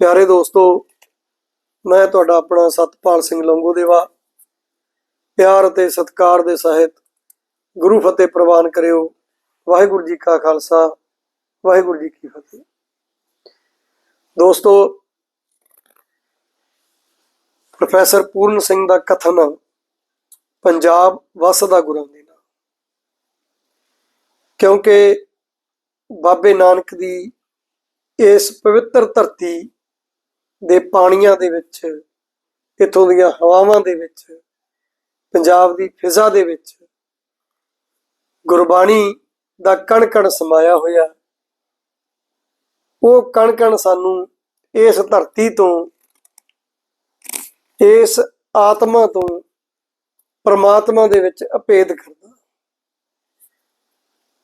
ਪਿਆਰੇ ਦੋਸਤੋ, ਮੈਂ ਤੁਹਾਡਾ ਆਪਣਾ ਸਤਪਾਲ ਸਿੰਘ ਲੰਗੋਦੇਵਾ, ਪਿਆਰ ਅਤੇ ਸਤਿਕਾਰ ਦੇ ਸਹਿਤ ਗੁਰੂ ਫਤਿਹ ਪ੍ਰਵਾਨ ਕਰਿਓ। ਵਾਹਿਗੁਰੂ ਜੀ ਕਾ ਖਾਲਸਾ, ਵਾਹਿਗੁਰੂ ਜੀ ਕੀ ਫਤਿਹ। ਦੋਸਤੋ, ਪ੍ਰੋਫੈਸਰ ਪੂਰਨ ਸਿੰਘ ਦਾ ਕਥਨ ਪੰਜਾਬ ਵਸਦਾ ਗੁਰਾਂ ਦੇ ਨਾਲ ਕਿਉਂਕਿ ਬਾਬੇ ਨਾਨਕ ਦੀ ਇਸ ਪਵਿੱਤਰ ਧਰਤੀ ਦੇ ਪਾਣੀਆਂ ਦੇ ਵਿੱਚ ਇਥੋਂ ਦੀਆਂ ਹਵਾਵਾਂ ਦੇ ਵਿੱਚ, ਪੰਜਾਬ ਦੀ ਫਿਜ਼ਾ ਦੇ ਵਿੱਚ ਗੁਰਬਾਣੀ ਦਾ ਕਣ ਕਣ ਸਮਾਇਆ ਹੋਇਆ। ਉਹ ਕਣ ਕਣ ਸਾਨੂੰ ਇਸ ਧਰਤੀ ਤੋਂ, ਇਸ ਆਤਮਾ ਤੋਂ, ਪਰਮਾਤਮਾ ਦੇ ਵਿੱਚ ਅਪੇਧ ਕਰਦਾ।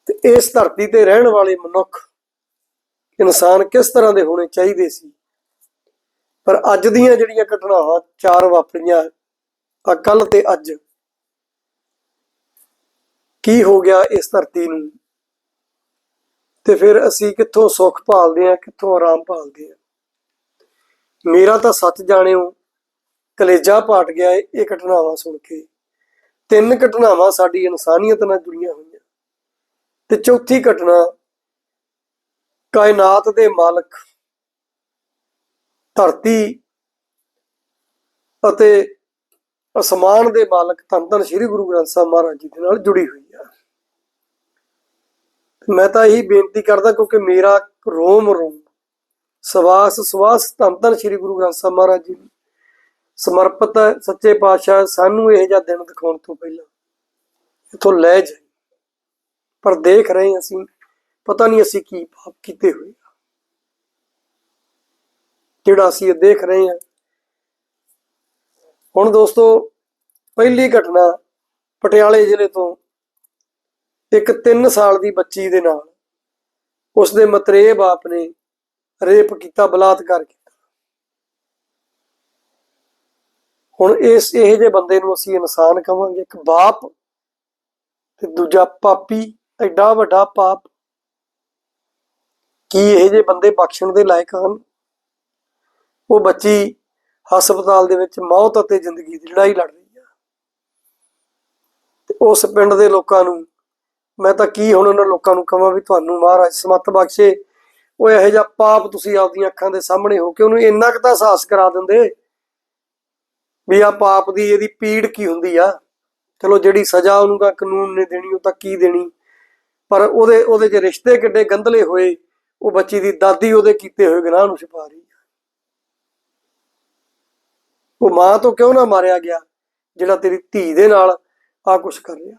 ਤੇ ਇਸ ਧਰਤੀ ਤੇ ਰਹਿਣ ਵਾਲੇ ਮਨੁੱਖ, ਇਨਸਾਨ ਕਿਸ ਤਰ੍ਹਾਂ ਦੇ ਹੋਣੇ ਚਾਹੀਦੇ ਸੀ? ਪਰ ਅੱਜ ਦੀਆਂ ਜਿਹੜੀਆਂ ਘਟਨਾਵਾਂ ਚਾਰ ਵਾਪਰੀਆਂ ਆ ਕੱਲ ਤੇ ਅੱਜ ਕੀ ਹੋ ਗਿਆ ਇਸ ਧਰਤੀ ਨੂੰ? ਤੇ ਫਿਰ ਅਸੀਂ ਕਿੱਥੋਂ ਸੁੱਖ ਭਾਲਦੇ ਆ ਕਿੱਥੋਂ ਆਰਾਮ ਭਾਲਦੇ ਆ ਮੇਰਾ ਤਾਂ ਸੱਚ ਜਾਣਿਓ, ਕਲੇਜਾ ਪਾਟ ਗਿਆ ਇਹ ਘਟਨਾਵਾਂ ਸੁਣ ਕੇ। ਤਿੰਨ ਘਟਨਾਵਾਂ ਸਾਡੀ ਇਨਸਾਨੀਅਤ ਨਾਲ ਜੁੜੀਆਂ ਹੋਈਆਂ। ਤੇ ਚੌਥੀ ਘਟਨਾ, ਕਾਇਨਾਤ ਦੇ ਮਾਲਕ ਧਰਤੀ ਅਤੇ ਅਸਮਾਨ ਦੇ ਮਾਲਕ ਧੰਨ ਧੰਨ ਸ੍ਰੀ ਗੁਰੂ ਗ੍ਰੰਥ ਸਾਹਿਬ ਮਹਾਰਾਜ ਜੀ ਦੇ ਨਾਲ ਜੁੜੀ ਹੋਈ ਆ। ਮੈਂ ਤਾਂ ਇਹੀ ਬੇਨਤੀ ਕਰਦਾ ਕਿਉਂਕਿ ਮੇਰਾ ਰੋਮ ਰੋਮ ਸਵਾਸ ਸਵਾਸ ਧੰਨ ਧੰਨ ਸ੍ਰੀ ਗੁਰੂ ਗ੍ਰੰਥ ਸਾਹਿਬ ਮਹਾਰਾਜ ਜੀ ਸਮਰਪਿਤ ਹੈ ਸੱਚੇ ਪਾਤਸ਼ਾਹ ਸਾਨੂੰ ਇਹ ਜਿਹਾ ਦਿਨ ਦਿਖਾਉਣ ਤੋਂ ਪਹਿਲਾਂ ਇਥੋਂ ਲੈ ਜਾਏ ਪਰ ਦੇਖ ਰਹੇ ਅਸੀਂ, ਪਤਾ ਨਹੀਂ ਅਸੀਂ ਕੀ ਪਾਪ ਕੀਤੇ ਹੋਏ ਜਿਹੜਾ ਅਸੀਂ ਇਹ ਦੇਖ ਰਹੇ ਹਾਂ। ਹੁਣ ਦੋਸਤੋ, ਪਹਿਲੀ ਘਟਨਾ ਪਟਿਆਲੇ ਜ਼ਿਲ੍ਹੇ ਤੋਂ ਇੱਕ 3 ਸਾਲ ਦੀ ਬੱਚੀ ਦੇ ਨਾਲ ਉਸ ਦੇ ਮਤਰੇਬ ਆਪ ਨੇ ਰੇਪ ਕੀਤਾ, ਬਲਾਤਕਾਰ ਕੀਤਾ। ਹੁਣ ਇਸ ਇਹ ਜੇ ਬੰਦੇ ਨੂੰ ਅਸੀਂ ਇਨਸਾਨ ਕਵਾਂਗੇ ਇੱਕ ਬਾਪ ਤੇ ਦੂਜਾ ਪਾਪੀ, ਐਡਾ ਵੱਡਾ ਪਾਪ। ਕੀ ਇਹ ਜੇ ਬੰਦੇ ਬਖਸ਼ਣ ਦੇ ਲਾਇਕ ਹਨ? ਉਹ ਬੱਚੀ ਹਸਪਤਾਲ ਦੇ ਵਿੱਚ ਮੌਤ ਅਤੇ ਜ਼ਿੰਦਗੀ ਦੀ ਲੜਾਈ ਲੜ ਰਹੀ ਆ। ਤੇ ਉਸ ਪਿੰਡ ਦੇ ਲੋਕਾਂ ਨੂੰ ਮੈਂ ਤਾਂ ਕੀ ਹੁਣ ਉਹਨਾਂ ਲੋਕਾਂ ਨੂੰ ਕਹਾਂ ਵੀ ਤੁਹਾਨੂੰ ਮਹਾਰਾਜ ਸਮਤ ਬਖਸ਼ੇ। ਉਹ ਇਹੋ ਜਿਹਾ ਪਾਪ ਤੁਸੀਂ ਆਪਦੀਆਂ ਅੱਖਾਂ ਦੇ ਸਾਹਮਣੇ ਹੋ ਕੇ ਉਹਨੂੰ ਇੰਨਾ ਕੁ ਤਾਂ ਅਹਿਸਾਸ ਕਰਾ ਦਿੰਦੇ ਵੀ ਆ ਪਾਪ ਦੀ ਇਹਦੀ ਪੀੜ ਕੀ ਹੁੰਦੀ ਆ। ਚਲੋ ਜਿਹੜੀ ਸਜ਼ਾ ਉਹਨੂੰ ਤਾਂ ਕਾਨੂੰਨ ਨੇ ਦੇਣੀ, ਉਹ ਤਾਂ ਕੀ ਦੇਣੀ। ਪਰ ਉਹਦੇ ਉਹਦੇ ਚ ਰਿਸ਼ਤੇ ਕਿੱਡੇ ਗੰਧਲੇ ਹੋਏ, ਉਹ ਬੱਚੀ ਦੀ ਦਾਦੀ ਉਹਦੇ ਕੀਤੇ ਹੋਏ ਗੁਨਾਹ ਨੂੰ ਛੁਪਾ ਰਹੀ। ਉਹ ਮਾਂ ਤੋਂ ਕਿਉਂ ਨਾ ਮਾਰਿਆ ਗਿਆ, ਜਿਹੜਾ ਤੇਰੀ ਧੀ ਦੇ ਨਾਲ ਆ ਕੁਛ ਕਰ ਰਿਹਾ?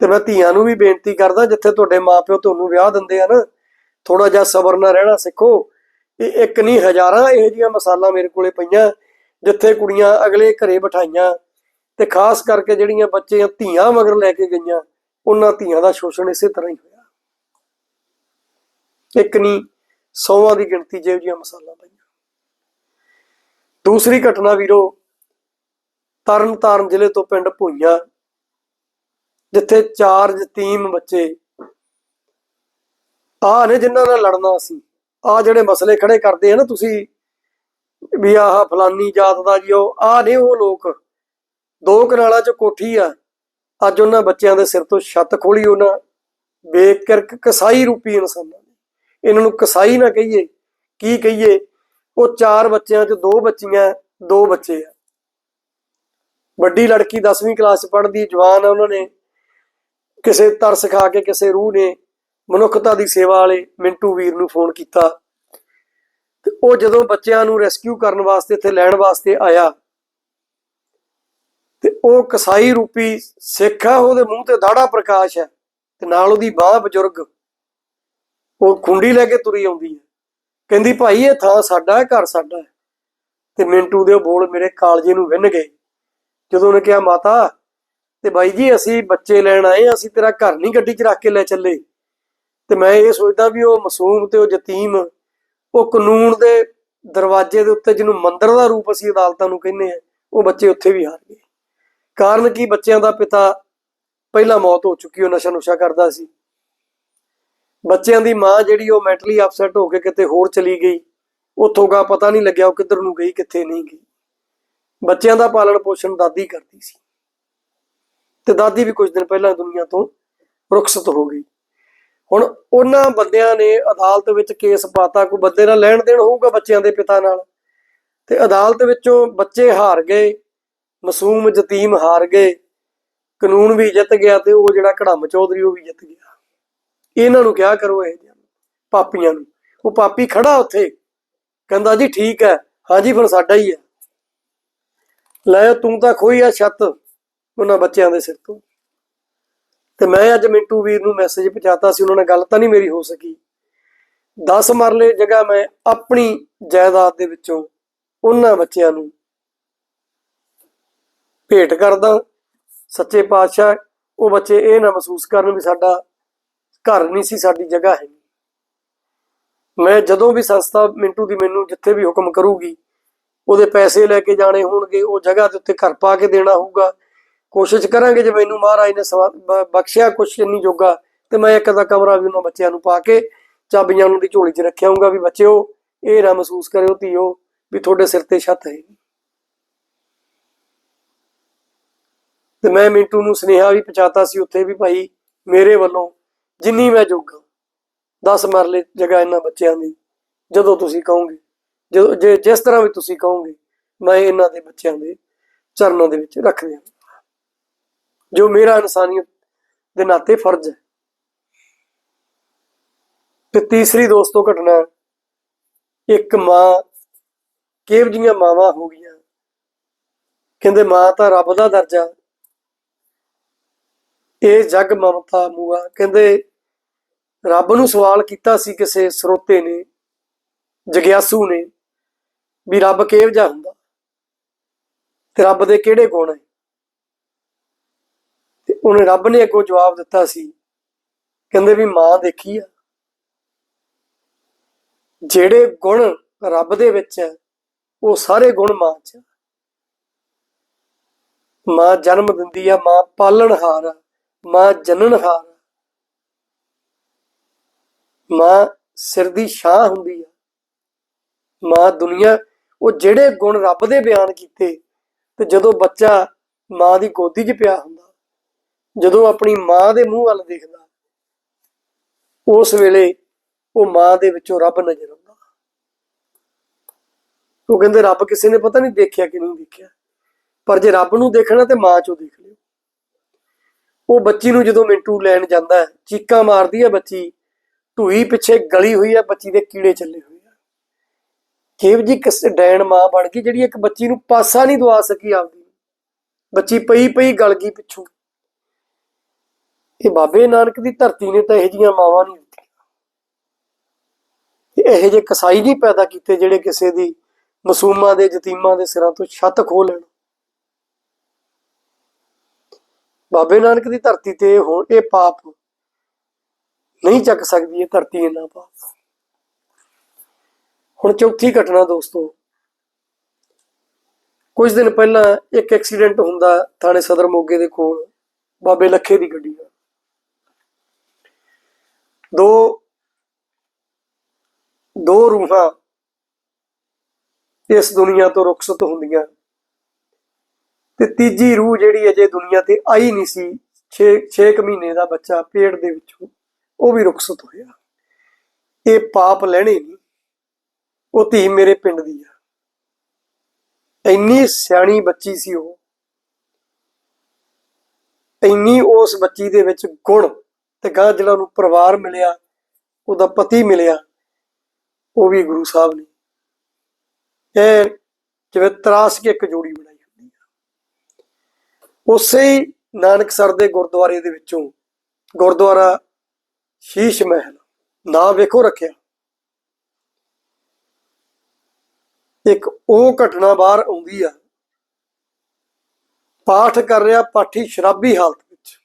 ਤੇ ਮੈਂ ਧੀਆਂ ਨੂੰ ਵੀ ਬੇਨਤੀ ਕਰਦਾ, ਜਿੱਥੇ ਤੁਹਾਡੇ ਮਾਪਿਓ ਤੁਹਾਨੂੰ ਵਿਆਹ ਦਿੰਦੇ ਆ ਨਾ ਥੋੜਾ ਜਿਹਾ ਸਬਰ ਨਾਲ ਰਹਿਣਾ ਸਿੱਖੋ। ਇਹ ਇੱਕ ਨਹੀਂ, ਹਜ਼ਾਰਾਂ ਇਹੋ ਜਿਹੀਆਂ ਮਸਾਲਾ ਮੇਰੇ ਕੋਲੇ ਪਈਆਂ, ਜਿੱਥੇ ਕੁੜੀਆਂ ਅਗਲੇ ਘਰੇ ਬਿਠਾਈਆਂ, ਤੇ ਖਾਸ ਕਰਕੇ ਜਿਹੜੀਆਂ ਬੱਚੇ ਧੀਆਂ ਮਗਰ ਲੈ ਕੇ ਗਈਆਂ, ਉਹਨਾਂ ਧੀਆਂ ਦਾ ਸ਼ੋਸ਼ਣ ਇਸੇ ਤਰ੍ਹਾਂ ਹੀ ਹੋਇਆ। ਇੱਕ ਨਹੀਂ, ਸੌਵਾਂ ਦੀ ਗਿਣਤੀ ਜਿਹੋ ਜਿਹੀਆਂ ਮਸਾਲਾ ਪਈਆਂ। ਦੂਸਰੀ ਘਟਨਾ ਵੀਰੋ, ਤਰਨ ਤਾਰਨ ਜ਼ਿਲ੍ਹੇ ਤੋਂ ਪਿੰਡ ਭੁਈਆਂ, ਜਿੱਥੇ ਚਾਰ ਯਤੀਮ ਬੱਚੇ ਆ ਨੇ ਜਿਨ੍ਹਾਂ ਨਾਲ ਲੜਨਾ ਸੀ। ਆ ਜਿਹੜੇ ਮਸਲੇ ਖੜੇ ਕਰਦੇ ਆ ਨਾ ਤੁਸੀਂ, ਵੀ ਆਹ ਫਲਾਨੀ ਜਾਤ ਦਾ ਜੀ ਉਹ ਆ ਨੇ ਉਹ ਲੋਕ, ਦੋ ਕਨਾਲਾਂ ਚ ਕੋਠੀ ਆ। ਅੱਜ ਉਹਨਾਂ ਬੱਚਿਆਂ ਦੇ ਸਿਰ ਤੋਂ ਛੱਤ ਖੋਲੀ ਉਹਨਾਂ ਬੇਕਿਰਕ ਕਸਾਈ ਰੂਪੀ ਇਨਸਾਨਾਂ ਨੇ। ਇਹਨਾਂ ਨੂੰ ਕਸਾਈ ਨਾ ਕਹੀਏ, ਕੀ ਕਹੀਏ ਉਹ ਚਾਰ ਬੱਚਿਆਂ ਚ ਦੋ ਬੱਚੀਆਂ, ਦੋ ਬੱਚੇ ਆ। ਵੱਡੀ ਲੜਕੀ 10ਵੀਂ ਕਲਾਸ ਚ ਪੜ੍ਹਦੀ ਜਵਾਨ ਆ ਉਹਨਾਂ ਨੇ। ਕਿਸੇ ਤਰਸ ਖਾ ਕੇ ਕਿਸੇ ਰੂਹ ਨੇ ਮਨੁੱਖਤਾ ਦੀ ਸੇਵਾ ਵਾਲੇ ਮਿੰਟੂ ਵੀਰ ਨੂੰ ਫੋਨ ਕੀਤਾ। ਤੇ ਉਹ ਜਦੋਂ ਬੱਚਿਆਂ ਨੂੰ ਰੈਸਕਿਊ ਕਰਨ ਵਾਸਤੇ ਇੱਥੇ ਲੈਣ ਵਾਸਤੇ ਆਇਆ, ਤੇ ਉਹ ਕਸਾਈ ਰੂਪੀ ਸਿੱਖ ਆ, ਉਹਦੇ ਮੂੰਹ ਤੇ ਦਾੜਾ ਪ੍ਰਕਾਸ਼ ਹੈ ਤੇ ਨਾਲ ਉਹਦੀ ਬਾਹ ਬਜ਼ੁਰਗ, ਉਹ ਖੁੰਡੀ ਲੈ ਕੇ ਤੁਰੀ ਆਉਂਦੀ ਹੈ ਕਹਿੰਦੀ, ਭਾਈ, ਇਹ ਥਾਂ ਸਾਡਾ ਹੈ, ਘਰ ਸਾਡਾ ਹੈ। ਤੇ ਮਿੰਟੂ ਦੇ ਉਹ ਬੋਲ ਮੇਰੇ ਕਾਲਜੇ ਨੂੰ ਵਿੰਨ ਗਏ। ਜਦੋਂ ਉਹਨੇ ਕਿਹਾ, ਮਾਤਾ, ਤੇ ਬਾਈ ਜੀ, ਅਸੀਂ ਬੱਚੇ ਲੈਣ ਆਏ ਅਸੀਂ ਤੇਰਾ ਘਰ ਨਹੀਂ ਗੱਡੀ 'ਚ ਰੱਖ ਕੇ ਲੈ ਚੱਲੇ। ਤੇ ਮੈਂ ਇਹ ਸੋਚਦਾ ਵੀ ਉਹ ਮਾਸੂਮ ਤੇ ਉਹ ਯਤੀਮ, ਉਹ ਕਾਨੂੰਨ ਦੇ ਦਰਵਾਜ਼ੇ ਦੇ ਉੱਤੇ ਜਿਹਨੂੰ ਮੰਦਰ ਦਾ ਰੂਪ ਅਸੀਂ ਅਦਾਲਤਾਂ ਨੂੰ ਕਹਿੰਦੇ ਆ ਉਹ ਬੱਚੇ ਉੱਥੇ ਵੀ ਹਾਰ ਗਏ। ਕਾਰਨ ਕੀ? ਬੱਚਿਆਂ ਦਾ ਪਿਤਾ ਪਹਿਲਾਂ ਮੌਤ ਹੋ ਚੁੱਕੀ, ਉਹ ਨਸ਼ਾ ਨੁਸ਼ਾ ਕਰਦਾ ਸੀ। ਬੱਚਿਆਂ ਦੀ ਮਾਂ ਜਿਹੜੀ ਉਹ ਮੈਂਟਲੀ ਅਪਸੈਟ ਹੋ ਕੇ ਕਿਤੇ ਹੋਰ ਚਲੀ ਗਈ, ਉੱਥੋਂ ਗਾ ਪਤਾ ਨਹੀਂ ਲੱਗਿਆ ਉਹ ਕਿੱਧਰ ਨੂੰ ਗਈ, ਕਿੱਥੇ ਨਹੀਂ ਗਈ। ਬੱਚਿਆਂ ਦਾ ਪਾਲਣ ਪੋਸ਼ਣ ਦਾਦੀ ਕਰਦੀ ਸੀ। ਤੇ ਦਾਦੀ ਵੀ ਕੁਝ ਦਿਨ ਪਹਿਲਾਂ ਦੁਨੀਆ ਤੋਂ ਰੁਖਸਤ ਹੋ ਗਈ। ਹੁਣ ਉਹਨਾਂ ਬੰਦਿਆਂ ਨੇ ਅਦਾਲਤ ਵਿੱਚ ਕੇਸ ਪਾਤਾ, ਕੋਈ ਬੰਦੇ ਨਾਲ ਲੈਣ ਦੇਣ ਹੋਊਗਾ ਬੱਚਿਆਂ ਦੇ ਪਿਤਾ ਨਾਲ? ਤੇ ਅਦਾਲਤ ਵਿੱਚੋਂ ਬੱਚੇ ਹਾਰ ਗਏ, ਮਾਸੂਮ ਯਤੀਮ ਹਾਰ ਗਏ, ਕਾਨੂੰਨ ਵੀ ਜਿੱਤ ਗਿਆ ਤੇ ਉਹ ਜਿਹੜਾ ਕੜਮ ਚੌਧਰੀ ਉਹ ਵੀ ਜਿੱਤ ਗਿਆ। ਇਹਨਾਂ ਨੂੰ ਕਿਹਾ ਕਰੋ ਇਹ ਜਿਹਾ, ਪਾਪੀਆਂ ਨੂੰ। ਉਹ ਪਾਪੀ ਖੜਾ ਉੱਥੇ, ਕਹਿੰਦਾ, ਜੀ ਠੀਕ ਹੈ। ਹਾਂਜੀ, ਫਿਰ ਸਾਡਾ ਹੀ ਹੈ। ਲੈ, ਤੂੰ ਤਾਂ ਖੋਈ ਆ ਛੱਤ ਉਹਨਾਂ ਬੱਚਿਆਂ ਦੇ ਸਿਰ ਤੋਂ। ਤੇ ਮੈਂ ਅੱਜ ਮਿੰਟੂ ਵੀਰ ਨੂੰ ਮੈਸੇਜ ਪਹੁੰਚਾਤਾ ਸੀ, ਉਹਨਾਂ ਨਾਲ ਗੱਲ ਤਾਂ ਨਹੀਂ ਮੇਰੀ ਹੋ ਸਕੀ। 10 ਮਰਲੇ ਜਗ੍ਹਾ ਮੈਂ ਆਪਣੀ ਜਾਇਦਾਦ ਦੇ ਵਿੱਚੋਂ ਉਹਨਾਂ ਬੱਚਿਆਂ ਨੂੰ ਭੇਟ ਕਰਦਾ। ਸੱਚੇ ਪਾਤਸ਼ਾਹ, ਉਹ ਬੱਚੇ ਇਹ ਨਾ ਮਹਿਸੂਸ ਕਰਨ ਵੀ ਸਾਡਾ ਘਰ ਨਹੀਂ ਸੀ, ਸਾਡੀ ਜਗ੍ਹਾ ਹੈ ਮੈਂ ਜਦੋਂ ਵੀ ਸੰਸਥਾ ਮਿੰਟੂ ਦੀ ਮੈਨੂੰ ਜਿੱਥੇ ਵੀ ਹੁਕਮ ਕਰੂਗੀ, ਉਹਦੇ ਪੈਸੇ ਲੈ ਕੇ ਜਾਣੇ ਹੋਣਗੇ, ਉਹ ਜਗ੍ਹਾ ਦੇ ਉੱਤੇ ਘਰ ਪਾ ਕੇ ਦੇਣਾ ਹੋਊਗਾ। ਕੋਸ਼ਿਸ਼ ਕਰਾਂਗੇ ਜੇ ਮੈਨੂੰ ਮਹਾਰਾਜ ਨੇ ਬਖਸ਼ਿਆ ਕੁਛ ਇੰਨੀ ਜੋਗਾ, ਤੇ ਮੈਂ ਇੱਕ ਦਾ ਕਮਰਾ ਵੀ ਉਹਨਾਂ ਬੱਚਿਆਂ ਨੂੰ ਪਾ ਕੇ ਚਾਬੀਆਂ ਉਹਨਾਂ ਦੀ ਝੋਲੀ 'ਚ ਰੱਖਿਆ ਹੋਊਗਾ ਵੀ ਬੱਚਿਓ, ਇਹ ਨਾ ਮਹਿਸੂਸ ਕਰਿਓ ਧੀਓ ਵੀ ਤੁਹਾਡੇ ਸਿਰ ਤੇ ਛੱਤ ਹੈ। ਤੇ ਮੈਂ ਮਿੰਟੂ ਨੂੰ ਸੁਨੇਹਾ ਵੀ ਪਹੁੰਚਾਤਾ ਸੀ ਉੱਥੇ ਵੀ ਭਾਈ ਮੇਰੇ ਵੱਲੋਂ ਜਿੰਨੀ ਮੈਂ ਜੋਗਾ 10 ਮਰਲੇ ਜਗ੍ਹਾ ਇਹਨਾਂ ਬੱਚਿਆਂ ਦੀ, ਜਦੋਂ ਤੁਸੀਂ ਕਹੋਗੇ, ਜਦੋਂ ਜੇ ਜਿਸ ਤਰ੍ਹਾਂ ਵੀ ਤੁਸੀਂ ਕਹੋਗੇ, ਮੈਂ ਇਹਨਾਂ ਦੇ ਬੱਚਿਆਂ ਦੇ ਚਰਨਾਂ ਦੇ ਵਿੱਚ ਰੱਖ ਦਿਆਂ ਜੋ ਮੇਰਾ ਇਨਸਾਨੀਅਤ ਦੇ ਨਾਤੇ ਫਰਜ਼ ਹੈ। ਤੇ ਤੀਸਰੀ ਦੋਸਤੋ ਘਟਨਾ, ਇੱਕ ਮਾਂ ਕੇਵ ਜੀਆਂ ਮਾਵਾਂ ਹੋ ਗਈਆਂ। ਕਹਿੰਦੇ, ਮਾਂ ਤਾਂ ਰੱਬ ਦਾ ਦਰਜਾ। ਇਹ ਜਗ ਮਮਤਾ ਮੂਆ। ਕਹਿੰਦੇ ਰੱਬ ਨੂੰ ਸਵਾਲ ਕੀਤਾ ਸੀ ਕਿਸੇ ਸਰੋਤੇ ਨੇ, ਜਗਿਆਸੂ ਨੇ, ਵੀ ਰੱਬ ਕਿਹੋ ਜਿਹਾ ਹੁੰਦਾ? ਤੇ ਰੱਬ ਦੇ ਕਿਹੜੇ ਗੁਣ ਹੈ ਤੇ ਉਹਨੇ ਰੱਬ ਨੇ ਅੱਗੋਂ ਜਵਾਬ ਦਿੱਤਾ ਸੀ, ਕਹਿੰਦੇ ਵੀ ਮਾਂ ਦੇਖੀ ਆ। ਜਿਹੜੇ ਗੁਣ ਰੱਬ ਦੇ ਵਿੱਚ ਹੈ ਉਹ ਸਾਰੇ ਗੁਣ ਮਾਂ 'ਚ ਮਾਂ ਜਨਮ ਦਿੰਦੀ ਆ, ਮਾਂ ਪਾਲਣਹਾਰ ਆ, ਮਾਂ ਜਨਨਹਾਰ ਆ। ਮਾਂ ਸਿਰ ਦੀ ਛਾਂ ਹੁੰਦੀ ਆ। ਮਾਂ ਦੁਨੀਆ, ਉਹ ਜਿਹੜੇ ਗੁਣ ਰੱਬ ਦੇ ਬਿਆਨ ਕੀਤੇ, ਤੇ ਜਦੋਂ ਬੱਚਾ ਮਾਂ ਦੀ ਗੋਦੀ 'ਚ ਪਿਆ ਹੁੰਦਾ, ਜਦੋਂ ਆਪਣੀ ਮਾਂ ਦੇ ਮੂੰਹ ਵੱਲ ਦੇਖਦਾ, ਉਸ ਵੇਲੇ ਉਹ ਮਾਂ ਦੇ ਵਿੱਚੋਂ ਰੱਬ ਨਜ਼ਰ ਆਉਂਦਾ। ਉਹ ਕਹਿੰਦੇ, ਰੱਬ ਕਿਸੇ ਨੇ ਪਤਾ ਨਹੀਂ ਦੇਖਿਆ ਕਿ ਨਹੀਂ ਦੇਖਿਆ। ਪਰ ਜੇ ਰੱਬ ਨੂੰ ਦੇਖਣਾ ਤੇ ਮਾਂ ਚੋਂ ਦੇਖ ਲਿਓ। ਉਹ ਬੱਚੀ ਨੂੰ ਜਦੋਂ ਮਿੰਟੂ ਲੈਣ ਜਾਂਦਾ, ਚੀਕਾਂ ਮਾਰਦੀ ਹੈ ਬੱਚੀ ਢੂਈ ਪਿੱਛੇ ਗਲੀ ਹੋਈ ਹੈ ਬੱਚੀ ਦੇ ਕੀੜੇ ਚੱਲੇ ਹੋਏ ਆ। ਕਿਹੋ ਜੀ ਕਿਸ ਡੈਣ ਮਾਂ ਬਣ ਗਈ ਜਿਹੜੀ ਇੱਕ ਬੱਚੀ ਨੂੰ ਪਾਸਾ ਨਹੀਂ ਦਵਾ ਸਕੀ ਆਪਦੀ ਬੱਚੀ ਪਈ ਪਈ ਗਲ ਗਈ ਪਿੱਛੋਂ। ਇਹ ਬਾਬੇ ਨਾਨਕ ਦੀ ਧਰਤੀ ਨੇ ਤਾਂ ਇਹੋ ਜੀਆਂ ਮਾਵਾਂ ਨਹੀਂ ਦਿੱਤੀਆਂ। ਇਹ ਇਹੋ ਜਿਹੇ ਕਸਾਈ ਨਹੀਂ ਪੈਦਾ ਕੀਤੇ ਜਿਹੜੇ ਕਿਸੇ ਦੀ ਮਸੂਮਾਂ ਦੇ ਯਤੀਮਾਂ ਦੇ ਸਿਰਾਂ ਤੋਂ ਛੱਤ ਖੋਹ ਲੈਣ। ਬਾਬੇ ਨਾਨਕ ਦੀ ਧਰਤੀ ਤੇ ਹੁਣ ਇਹ ਪਾਪ ਨਹੀਂ ਚੱਕ ਸਕਦੀ ਇਹ ਧਰਤੀ ਇਹਨਾਂ ਪਾਪ ਹੁਣ ਚੌਥੀ ਘਟਨਾ ਦੋਸਤੋ, ਕੁਝ ਦਿਨ ਪਹਿਲਾਂ ਇੱਕ ਐਕਸੀਡੈਂਟ ਹੁੰਦਾ ਥਾਣੇ ਸਦਰ ਮੋਗੇ ਦੇ ਕੋਲ, ਬਾਬੇ ਲੱਖੇ ਦੀ ਗੱਡੀ ਦਾ ਦੋ ਦੋ ਰੂਹਾਂ ਇਸ ਦੁਨੀਆ ਤੋਂ ਰੁਖਸਤ ਹੁੰਦੀਆਂ। ਤੇ ਤੀਜੀ ਰੂਹ ਜਿਹੜੀ ਅਜੇ ਦੁਨੀਆ ਤੇ ਆਈ ਨਹੀਂ ਸੀ 6 6 ਮਹੀਨੇ ਦਾ ਬੱਚਾ ਪੇਟ ਦੇ ਵਿੱਚੋਂ ਉਹ ਵੀ ਰੁਖਸਤ ਹੋਇਆ। ਇਹ ਪਾਪ ਲੈਣੇ ਨਹੀਂ, ਉਹ ਧੀ ਮੇਰੇ ਪਿੰਡ ਦੀ ਆ। ਇੰਨੀ ਸਿਆਣੀ ਬੱਚੀ ਸੀ ਉਹ। ਇੰਨੀ ਉਸ ਬੱਚੀ ਦੇ ਵਿੱਚ ਗੁਣ ਤੇ ਗਾਂ ਜਿਹੜਾ ਉਹਨੂੰ ਪਰਿਵਾਰ ਮਿਲਿਆ, ਉਹਦਾ ਪਤੀ ਮਿਲਿਆ, ਉਹ ਵੀ ਗੁਰੂ ਸਾਹਿਬ ਨੇ। ਇਹ ਜਿਵੇਂ ਤਰਾਸ ਕੇ ਇੱਕ ਜੋੜੀ ਬਣਾਈ ਹੁੰਦੀ ਆ। ਉਸੇ ਨਾਨਕ ਸਰ ਦੇ ਗੁਰਦੁਆਰੇ ਦੇ ਵਿੱਚੋਂ ਗੁਰਦੁਆਰਾ ਸ਼ੀਸ਼ ਮਹਿਲ, ਨਾ ਵੇਖੋ ਰੱਖਿਆ। ਇੱਕ ਉਹ ਘਟਨਾ ਬਾਹਰ ਆਉਂਦੀ ਆ। ਪਾਠ ਕਰ ਰਿਹਾ ਪਾਠੀ ਸ਼ਰਾਬੀ ਹਾਲਤ ਵਿੱਚ।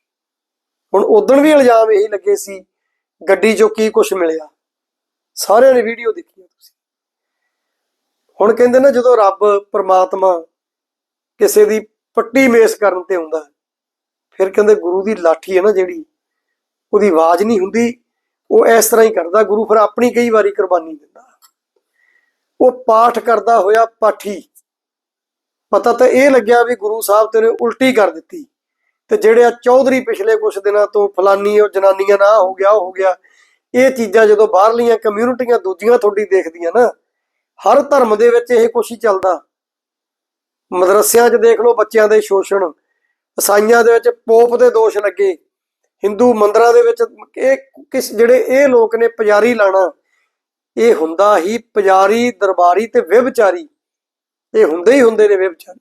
ਹੁਣ ਉਦੋਂ ਵੀ ਇਲਜ਼ਾਮ ਇਹੀ ਲੱਗੇ ਸੀ, ਗੱਡੀ 'ਚੋਂ ਕੀ ਕੁਝ ਮਿਲਿਆ। ਸਾਰਿਆਂ ਨੇ ਵੀਡੀਓ ਦੇਖੀ ਆ ਤੁਸੀਂ। ਹੁਣ ਕਹਿੰਦੇ ਨਾ ਜਦੋਂ ਰੱਬ ਪਰਮਾਤਮਾ ਕਿਸੇ ਦੀ ਪੱਟੀ ਮੇਸ ਕਰਨ ਤੇ ਆਉਂਦਾ, ਫਿਰ ਕਹਿੰਦੇ ਗੁਰੂ ਦੀ ਲਾਠੀ ਹੈ ਨਾ ਜਿਹੜੀ ਉਹਦੀ ਆਵਾਜ਼ ਨਹੀਂ ਹੁੰਦੀ, ਉਹ ਇਸ ਤਰ੍ਹਾਂ ਹੀ ਕਰਦਾ, ਗੁਰੂ ਫਿਰ ਆਪਣੀ ਕਈ ਵਾਰੀ ਕੁਰਬਾਨੀ ਦਿੰਦਾ। ਉਹ ਪਾਠ ਕਰਦਾ ਹੋਇਆ ਪਾਠੀ, ਪਤਾ ਤਾਂ ਇਹ ਲੱਗਿਆ ਵੀ ਗੁਰੂ ਸਾਹਿਬ ਤੇਰੇ ਉਲਟੀ ਕਰ ਦਿੱਤੀ। ਤੇ ਜਿਹੜੇ ਆ ਚੌਧਰੀ ਪਿਛਲੇ ਕੁਝ ਦਿਨਾਂ ਤੋਂ ਫਲਾਨੀ ਉਹ ਜਨਾਨੀਆਂ ਨਾ ਹੋ ਗਿਆ, ਉਹ ਹੋ ਗਿਆ, ਇਹ ਚੀਜ਼ਾਂ ਜਦੋਂ ਬਾਹਰਲੀਆਂ ਕਮਿਊਨਿਟੀਆਂ ਦੂਜੀਆਂ ਤੁਹਾਡੀ ਦੇਖਦੀਆਂ ਨਾ, ਹਰ ਧਰਮ ਦੇ ਵਿੱਚ ਇਹ ਕੁਛ ਹੀ ਚੱਲਦਾ। ਮਦਰਸਿਆਂ 'ਚ ਦੇਖ ਲਓ ਬੱਚਿਆਂ ਦੇ ਸ਼ੋਸ਼ਣ, ਈਸਾਈਆਂ ਦੇ ਵਿੱਚ ਪੋਪ ਦੇ ਦੋਸ਼ ਲੱਗੇ। ਹਿੰਦੂ ਮੰਦਰਾਂ ਦੇ ਵਿੱਚ ਇਹ ਕਿਸ ਜਿਹੜੇ ਇਹ ਲੋਕ ਨੇ ਪੁਜਾਰੀ ਲਾਣਾ, ਇਹ ਹੁੰਦਾ ਹੀ ਪੁਜਾਰੀ, ਦਰਬਾਰੀ ਤੇ ਵਿਭਚਾਰੀ। ਇਹ ਹੁੰਦੇ ਹੀ ਹੁੰਦੇ ਨੇ ਵਿਭਚਾਰੀ।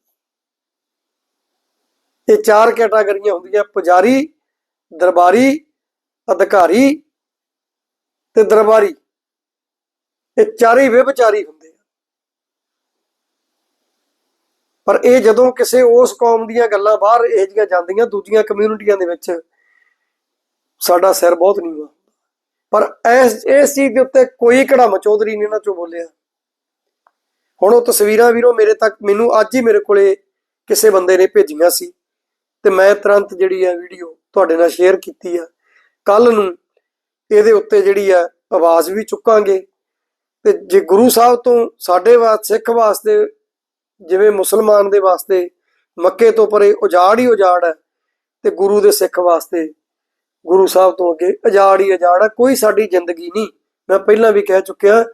ਇਹ ਚਾਰ ਕੈਟਾਗਰੀਆਂ ਹੁੰਦੀਆਂ, ਪੁਜਾਰੀ, ਦਰਬਾਰੀ, ਅਧਿਕਾਰੀ ਤੇ ਦਰਬਾਰੀ। ਇਹ ਚਾਰੇ ਵਿਭਚਾਰੀ ਹੁੰਦੇ ਆ। ਪਰ ਇਹ ਜਦੋਂ ਕਿਸੇ ਉਸ ਕੌਮ ਦੀਆਂ ਗੱਲਾਂ ਬਾਹਰ ਇਹ ਜੀਆਂ ਜਾਂਦੀਆਂ, ਦੂਜੀਆਂ ਕਮਿਊਨਿਟੀਆਂ ਦੇ ਵਿੱਚ ਸਾਡਾ ਸਿਰ ਬਹੁਤ ਨੀਵਾ। ਪਰ ਇਸ ਇਸ ਚੀਜ਼ ਦੇ ਉੱਤੇ ਕੋਈ ਕੜਮ ਚੌਧਰੀ ਨੇ ਇਹਨਾਂ ਚੋਂ ਬੋਲਿਆ। ਹੁਣ ਉਹ ਤਸਵੀਰਾਂ ਵੀਰੋ ਮੇਰੇ ਤੱਕ, ਮੈਨੂੰ ਅੱਜ ਹੀ ਮੇਰੇ ਕੋਲੇ ਕਿਸੇ ਬੰਦੇ ਨੇ ਭੇਜੀਆਂ ਸੀ ਤੇ ਮੈਂ ਤੁਰੰਤ ਜਿਹੜੀ ਆ ਵੀਡੀਓ ਤੁਹਾਡੇ ਨਾਲ ਸ਼ੇਅਰ ਕੀਤੀ ਆ। ਕੱਲ ਨੂੰ ਇਹਦੇ ਉੱਤੇ ਜਿਹੜੀ ਆ ਆਵਾਜ਼ ਵੀ ਚੁੱਕਾਂਗੇ। ਤੇ ਜੇ ਗੁਰੂ ਸਾਹਿਬ ਤੋਂ ਸਾਡੇ ਵਾਸਤੇ ਸਿੱਖ ਵਾਸਤੇ, ਜਿਵੇਂ ਮੁਸਲਮਾਨ ਦੇ ਵਾਸਤੇ ਮੱਕੇ ਤੋਂ ਪਰੇ ਉਜਾੜ ਹੀ ਉਜਾੜ ਹੈ ਤੇ ਗੁਰੂ ਦੇ ਸਿੱਖ ਵਾਸਤੇ ਗੁਰੂ ਸਾਹਿਬ ਤੋਂ ਅੱਗੇ ਅਜਾੜ ਹੀ ਅਜਾੜ ਆ, ਕੋਈ ਸਾਡੀ ਜ਼ਿੰਦਗੀ ਨਹੀਂ। ਮੈਂ ਪਹਿਲਾਂ ਵੀ ਕਹਿ ਚੁੱਕਿਆ,